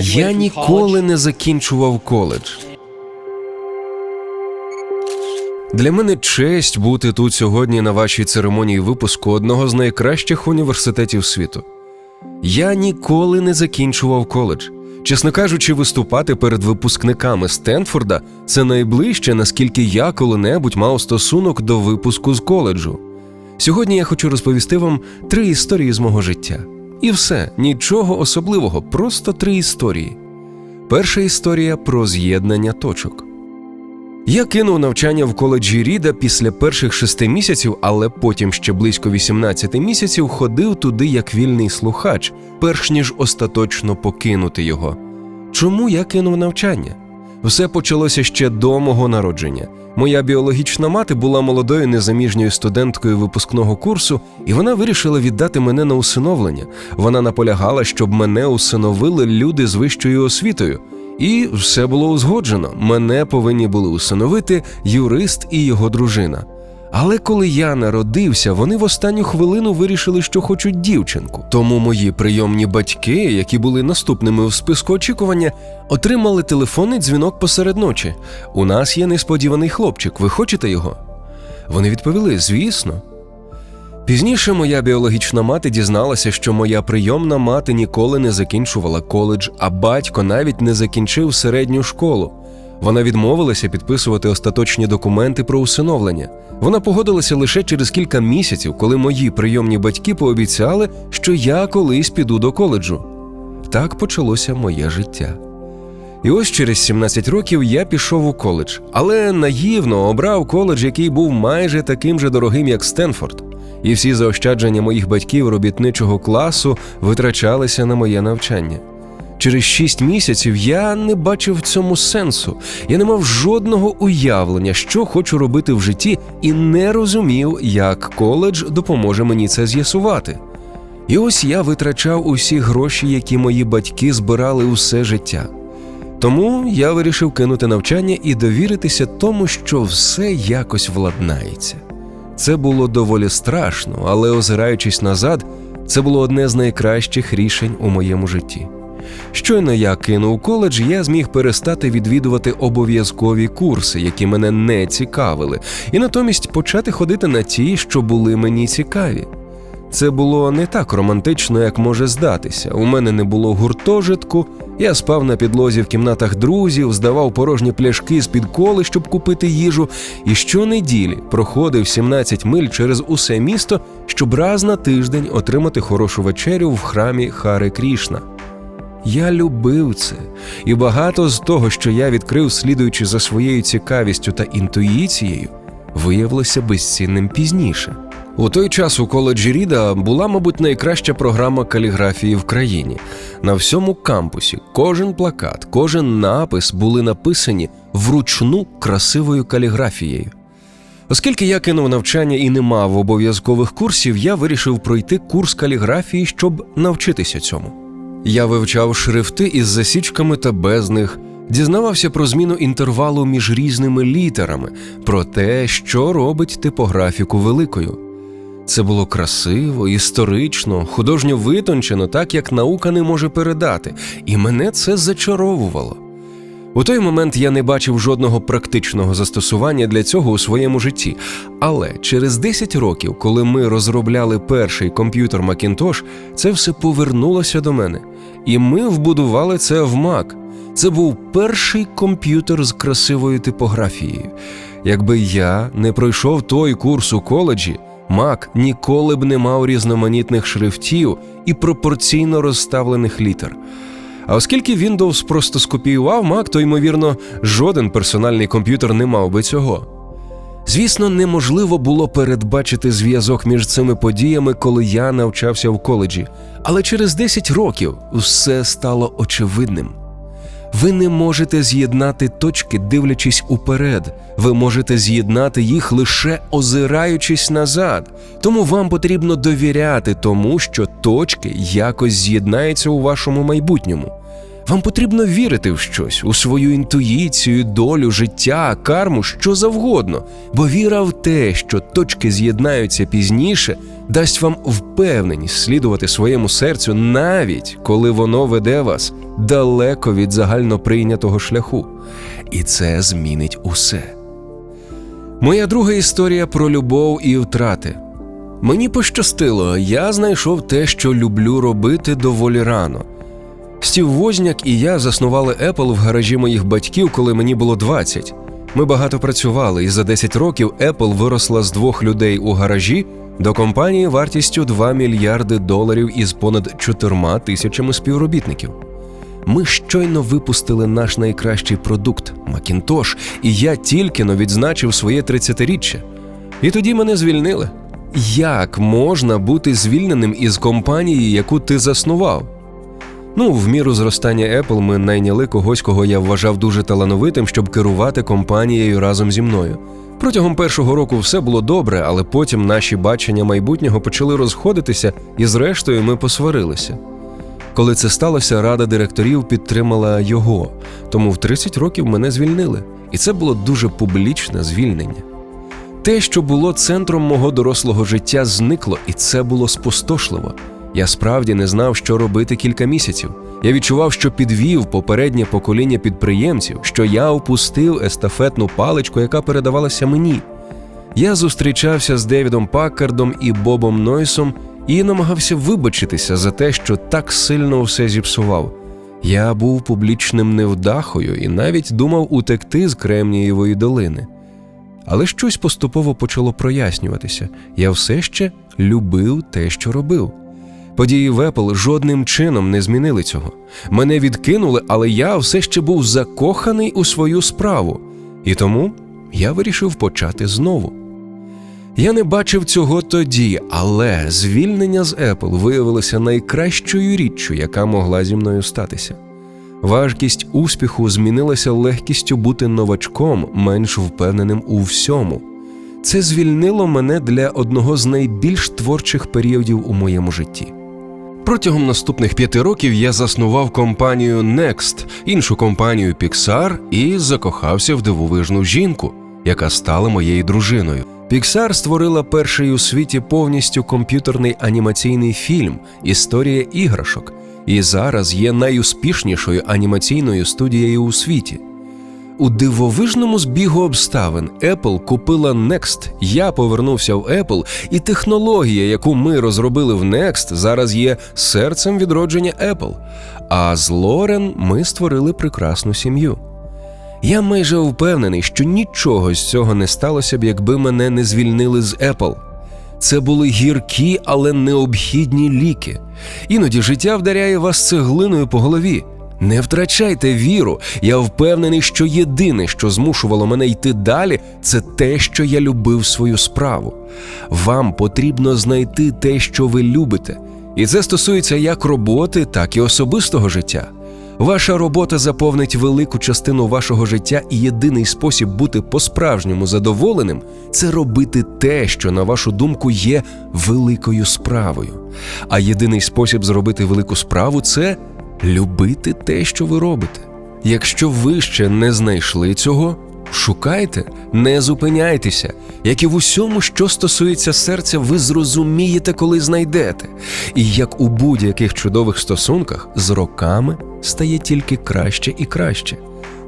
Я ніколи не закінчував коледж. Для мене честь бути тут сьогодні на вашій церемонії випуску одного з найкращих університетів світу. Я ніколи не закінчував коледж. Чесно кажучи, виступати перед випускниками Стенфорда це найближче, наскільки я коли-небудь мав стосунок до випуску з коледжу. Сьогодні я хочу розповісти вам три історії з мого життя. І все, нічого особливого, просто три історії. Перша історія про з'єднання точок. Я кинув навчання в коледжі Ріда після перших шести місяців, але потім ще близько 18 місяців ходив туди як вільний слухач, перш ніж остаточно покинути його. Чому я кинув навчання? Все почалося ще до мого народження. Моя біологічна мати була молодою незаміжньою студенткою випускного курсу, і вона вирішила віддати мене на усиновлення. Вона наполягала, щоб мене усиновили люди з вищою освітою. І все було узгоджено. Мене повинні були усиновити юрист і його дружина. Але коли я народився, вони в останню хвилину вирішили, що хочуть дівчинку. Тому мої прийомні батьки, які були наступними в списку очікування, отримали телефонний дзвінок посеред ночі. У нас є несподіваний хлопчик. Ви хочете його? Вони відповіли: звісно. Пізніше моя біологічна мати дізналася, що моя прийомна мати ніколи не закінчувала коледж, а батько навіть не закінчив середню школу. Вона відмовилася підписувати остаточні документи про усиновлення. Вона погодилася лише через кілька місяців, коли мої прийомні батьки пообіцяли, що я колись піду до коледжу. Так почалося моє життя. І ось через 17 років я пішов у коледж, але наївно обрав коледж, який був майже таким же дорогим, як Стенфорд. І всі заощадження моїх батьків робітничого класу витрачалися на моє навчання. Через шість місяців я не бачив цьому сенсу. Я не мав жодного уявлення, що хочу робити в житті, і не розумів, як коледж допоможе мені це з'ясувати. І ось я витрачав усі гроші, які мої батьки збирали усе життя. Тому я вирішив кинути навчання і довіритися тому, що все якось владнається. Це було доволі страшно, але озираючись назад, це було одне з найкращих рішень у моєму житті. Щойно я кинув коледж, я зміг перестати відвідувати обов'язкові курси, які мене не цікавили, і натомість почати ходити на ті, що були мені цікаві. Це було не так романтично, як може здатися. У мене не було гуртожитку, я спав на підлозі в кімнатах друзів, здавав порожні пляшки з-під коли, щоб купити їжу, і щонеділі проходив 17 миль через усе місто, щоб раз на тиждень отримати хорошу вечерю в храмі Хари Крішна. Я любив це, і багато з того, що я відкрив, слідуючи за своєю цікавістю та інтуїцією, виявилося безцінним пізніше. У той час у коледжі Ріда була, мабуть, найкраща програма каліграфії в країні. На всьому кампусі кожен плакат, кожен напис були написані вручну красивою каліграфією. Оскільки я кинув навчання і не мав обов'язкових курсів, я вирішив пройти курс каліграфії, щоб навчитися цьому. Я вивчав шрифти із засічками та без них, дізнавався про зміну інтервалу між різними літерами, про те, що робить типографіку великою. Це було красиво, історично, художньо витончено, так як наука не може передати, і мене це зачаровувало. У той момент я не бачив жодного практичного застосування для цього у своєму житті. Але через 10 років, коли ми розробляли перший комп'ютер Macintosh, це все повернулося до мене. І ми вбудували це в Mac. Це був перший комп'ютер з красивою типографією. Якби я не пройшов той курс у коледжі, Mac ніколи б не мав різноманітних шрифтів і пропорційно розставлених літер. А оскільки Windows просто скопіював Mac, то ймовірно жоден персональний комп'ютер не мав би цього. Звісно, неможливо було передбачити зв'язок між цими подіями, коли я навчався в коледжі, але через 10 років все стало очевидним. Ви не можете з'єднати точки, дивлячись уперед. Ви можете з'єднати їх лише озираючись назад. Тому вам потрібно довіряти тому, що точки якось з'єднаються у вашому майбутньому. Вам потрібно вірити в щось, у свою інтуїцію, долю, життя, карму, що завгодно, бо віра в те, що точки з'єднаються пізніше, дасть вам впевненість слідувати своєму серцю, навіть коли воно веде вас далеко від загально прийнятого шляху. І це змінить усе. Моя друга історія про любов і втрати. Мені пощастило, я знайшов те, що люблю робити доволі рано. Стів Возняк і я заснували Apple в гаражі моїх батьків, коли мені було 20. Ми багато працювали, і за 10 років Apple виросла з двох людей у гаражі до компанії вартістю 2 мільярди доларів із понад 4 тисячами співробітників. Ми щойно випустили наш найкращий продукт Macintosh, і я тільки но відзначив своє 30-річчя. І тоді мене звільнили. Як можна бути звільненим із компанії, яку ти заснував? Ну, в міру зростання Apple ми найняли когось, кого я вважав дуже талановитим, щоб керувати компанією разом зі мною. Протягом першого року все було добре, але потім наші бачення майбутнього почали розходитися, і зрештою ми посварилися. Коли це сталося, рада директорів підтримала його, тому в 30 років мене звільнили, і це було дуже публічне звільнення. Те, що було центром мого дорослого життя, зникло, і це було спустошливо. Я справді не знав, що робити кілька місяців. Я відчував, що підвів попереднє покоління підприємців, що я опустив естафетну паличку, яка передавалася мені. Я зустрічався з Девідом Паккардом і Бобом Нойсом і намагався вибачитися за те, що так сильно все зіпсував. Я був публічним невдахою і навіть думав утекти з Кремнієвої долини. Але щось поступово почало прояснюватися. Я все ще любив те, що робив. Події в Apple жодним чином не змінили цього. Мене відкинули, але я все ще був закоханий у свою справу, і тому я вирішив почати знову. Я не бачив цього тоді, але звільнення з Apple виявилося найкращою річчю, яка могла зі мною статися. Важкість успіху змінилася легкістю бути новачком, менш впевненим у всьому. Це звільнило мене для одного з найбільш творчих періодів у моєму житті. Протягом наступних п'яти років я заснував компанію Next, іншу компанію Pixar, і закохався в дивовижну жінку, яка стала моєю дружиною. Pixar створила перший у світі повністю комп'ютерний анімаційний фільм Історія іграшок, і зараз є найуспішнішою анімаційною студією у світі. У дивовижному збігу обставин Apple купила Next, я повернувся в Apple, і технологія, яку ми розробили в Next, зараз є серцем відродження Apple. А з Лорен ми створили прекрасну сім'ю. Я майже впевнений, що нічого з цього не сталося б, якби мене не звільнили з Apple. Це були гіркі, але необхідні ліки. Іноді життя вдаряє вас цеглиною по голові. Не втрачайте віру. Я впевнений, що єдине, що змушувало мене йти далі, це те, що я любив свою справу. Вам потрібно знайти те, що ви любите. І це стосується як роботи, так і особистого життя. Ваша робота заповнить велику частину вашого життя, і єдиний спосіб бути по-справжньому задоволеним це робити те, що, на вашу думку, є великою справою. А єдиний спосіб зробити велику справу це любити те, що ви робите. Якщо ви ще не знайшли цього, шукайте, не зупиняйтеся. Як і в усьому, що стосується серця, ви зрозумієте, коли знайдете. І як у будь-яких чудових стосунках, з роками стає тільки краще і краще.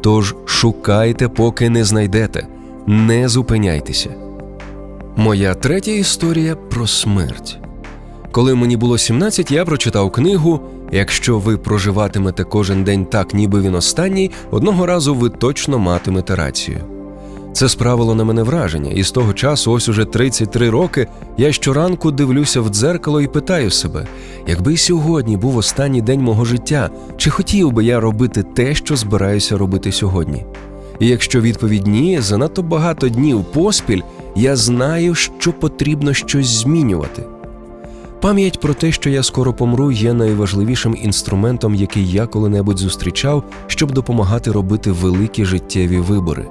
Тож шукайте, поки не знайдете, не зупиняйтеся. Моя третя історія про смерть. Коли мені було 17, я прочитав книгу Якщо ви проживатимете кожен день так, ніби він останній, одного разу ви точно матимете рацію. Це справило на мене враження, і з того часу, ось уже 33 роки, я щоранку дивлюся в дзеркало і питаю себе: якби сьогодні був останній день мого життя, чи хотів би я робити те, що збираюся робити сьогодні? І якщо відповідь ні, занадто багато днів поспіль, я знаю, що потрібно щось змінювати. Пам'ять про те, що я скоро помру, є найважливішим інструментом, який я коли-небудь зустрічав, щоб допомагати робити великі життєві вибори.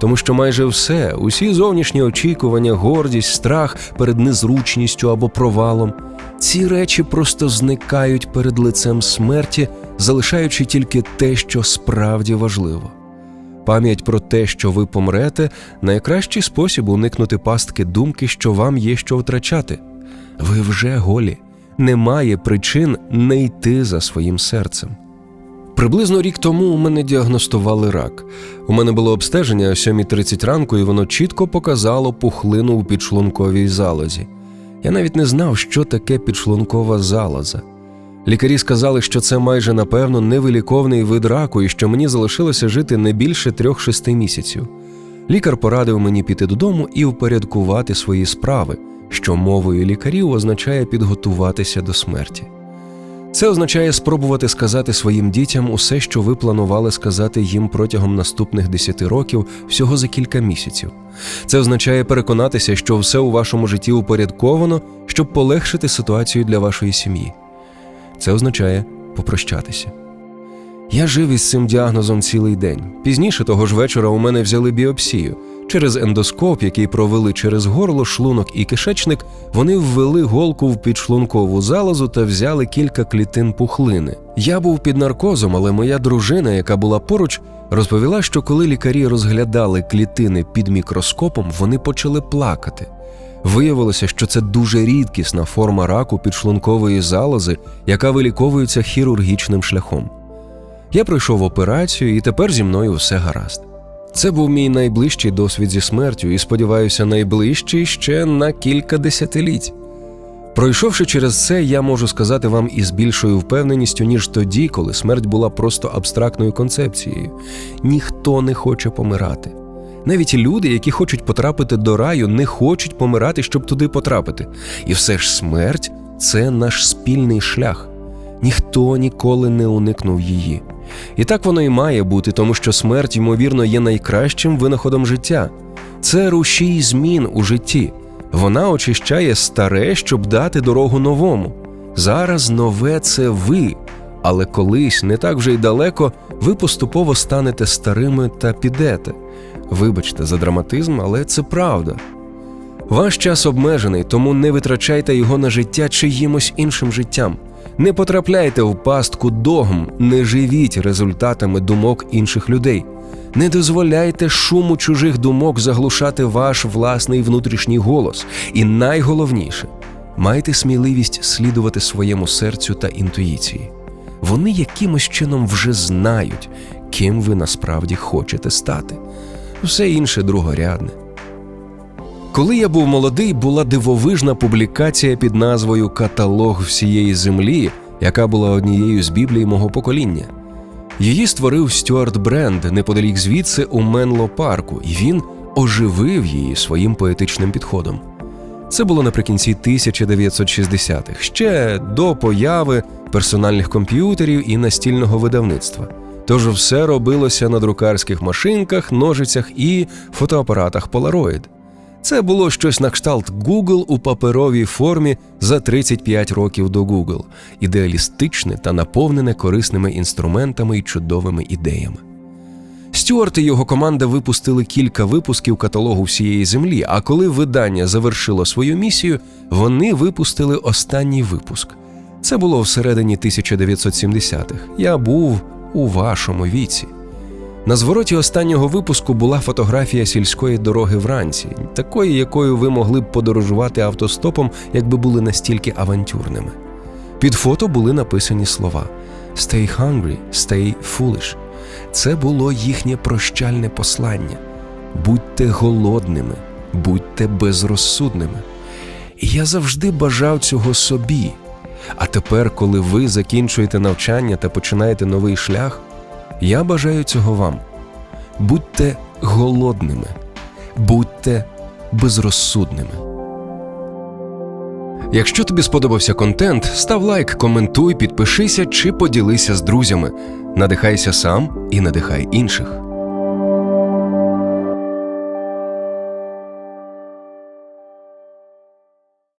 Тому що майже все, усі зовнішні очікування, гордість, страх перед незручністю або провалом, ці речі просто зникають перед лицем смерті, залишаючи тільки те, що справді важливо. Пам'ять про те, що ви помрете, найкращий спосіб уникнути пастки думки, що вам є що втрачати. Ви вже голі. Немає причин не йти за своїм серцем. Приблизно рік тому у мене діагностували рак. У мене було обстеження о 7.30 ранку, і воно чітко показало пухлину у підшлунковій залозі. Я навіть не знав, що таке підшлункова залоза. Лікарі сказали, що це майже напевно невиліковний вид раку і що мені залишилося жити не більше трьох-шести місяців. Лікар порадив мені піти додому і упорядкувати свої справи, що мовою лікарів означає підготуватися до смерті. Це означає спробувати сказати своїм дітям усе, що ви планували сказати їм протягом наступних 10 років всього за кілька місяців. Це означає переконатися, що все у вашому житті упорядковано, щоб полегшити ситуацію для вашої сім'ї. Це означає попрощатися. Я жив із цим діагнозом цілий день. Пізніше того ж вечора у мене взяли біопсію. Через ендоскоп, який провели через горло, шлунок і кишечник, вони ввели голку в підшлункову залозу та взяли кілька клітин пухлини. Я був під наркозом, але моя дружина, яка була поруч, розповіла, що коли лікарі розглядали клітини під мікроскопом, вони почали плакати. Виявилося, що це дуже рідкісна форма раку підшлункової залози, яка виліковується хірургічним шляхом. Я пройшов операцію, і тепер зі мною все гаразд. Це був мій найближчий досвід зі смертю, і сподіваюся, найближчий ще на кілька десятиліть. Пройшовши через це, я можу сказати вам із більшою впевненістю, ніж тоді, коли смерть була просто абстрактною концепцією. Ніхто не хоче помирати. Навіть люди, які хочуть потрапити до раю, не хочуть помирати, щоб туди потрапити. І все ж смерть це наш спільний шлях. Ніхто ніколи не уникнув її. І так воно і має бути, тому що смерть, ймовірно, є найкращим винаходом життя. Це рушій змін у житті. Вона очищає старе, щоб дати дорогу новому. Зараз нове це ви, але колись, не так вже й далеко, ви поступово станете старими та підете. Вибачте за драматизм, але це правда. Ваш час обмежений, тому не витрачайте його на життя чиїмось іншим життям. Не потрапляйте в пастку догм, не живіть результатами думок інших людей. Не дозволяйте шуму чужих думок заглушати ваш власний внутрішній голос. І найголовніше майте сміливість слідувати своєму серцю та інтуїції. Вони якимось чином вже знають, ким ви насправді хочете стати. Все інше другорядне. Коли я був молодий, була дивовижна публікація під назвою Каталог всієї землі, яка була однією з біблій мого покоління. Її створив Стюарт Бренд неподалік звідси у Менло парку, і він оживив її своїм поетичним підходом. Це було наприкінці 1960-х, ще до появи персональних комп'ютерів і настільного видавництва. Тож все робилося на друкарських машинках, ножицях і фотоапаратах Polaroid. Це було щось на кшталт Google у паперовій формі за 35 років до Google, ідеалістичне та наповнене корисними інструментами і чудовими ідеями. Стюарт і його команда випустили кілька випусків каталогу всієї землі. А коли видання завершило свою місію, вони випустили останній випуск. Це було всередині 1970-х. Я був у вашому віці. На звороті останнього випуску була фотографія сільської дороги вранці, такої, якою ви могли б подорожувати автостопом, якби були настільки авантюрними. Під фото були написані слова Stay hungry, stay foolish. Це було їхнє прощальне послання. Будьте голодними, будьте безрозсудними. І я завжди бажав цього собі. А тепер, коли ви закінчуєте навчання та починаєте новий шлях, я бажаю цього вам. Будьте голодними, будьте безрозсудними. Якщо тобі сподобався контент, став лайк, коментуй, підпишися чи поділися з друзями. Надихайся сам і надихай інших.